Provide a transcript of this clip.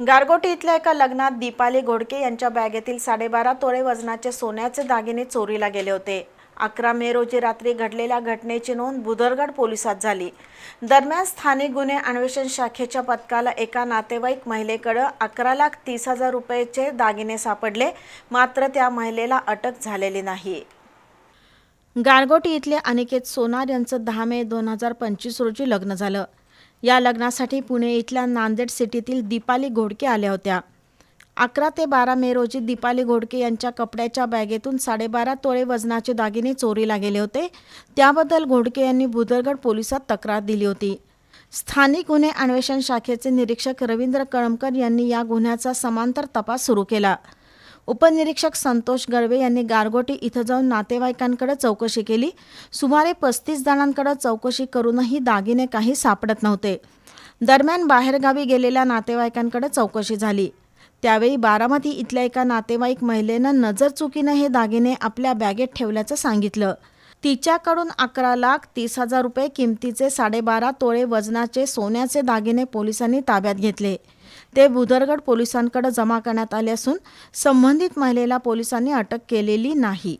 गारगोटी इथल्या एका लग्नात दीपाली घोडके यांच्या बॅगेतील साडेबारा तोळे वजनाचे सोन्याचे दागिने चोरीला गेले होते. अकरा मे रोजी रात्री घडलेल्या घटनेची नोंद बुधरगड पोलिसात झाली. दरम्यान स्थानिक गुन्हे अन्वेषण शाखेच्या पथकाला एका नातेवाईक महिलेकडं अकरा लाख तीस हजार रुपयेचे दागिने सापडले मात्र त्या महिलेला अटक झालेली नाही. गारगोटी इथले अनिकेत सोनार यांचं दहा मे दोन हजार पंचवीस रोजी लग्न झालं. या लग्नासाठी पुणे इथल्या नांदेड सिटीतील दीपाली घोडके आल्या होत्या. अकरा ते बारा मे रोजी दीपाली घोडके यांच्या कपड्याच्या बॅगेतून साडेबारा तोळे वजनाचे दागिने चोरीला गेले होते. त्याबद्दल घोडके यांनी भुदरगड पोलिसात तक्रार दिली होती. स्थानिक गुन्हे अन्वेषण शाखेचे निरीक्षक रवींद्र कळमकर यांनी या गुन्ह्याचा समांतर तपास सुरू केला. उपनिरीक्षक संतोष गडवे यांनी गारगोटी इथं जाऊन नातेवाईकांकडे चौकशी केली. सुमारे पस्तीस जणांकडे चौकशी करूनही दागिने काही सापडत नव्हते. दरम्यान बाहेरगावी गेलेल्या नातेवाईकांकडे चौकशी झाली. त्यावेळी बारामती इथल्या एका नातेवाईक महिलेनं नजर चुकीनं हे दागिने आपल्या बॅगेत ठेवल्याचं सांगितलं. तिच्याकडून अकरा लाख तीस हजार रुपये किमतीचे साडेबारा तोळे वजनाचे सोन्याचे दागिने पोलिसांनी ताब्यात घेतले. ते बुदरगड पोलिसांकडे जमा करण्यात आले असून संबंधित महिलेला पोलिसांनी अटक केलेली नाही.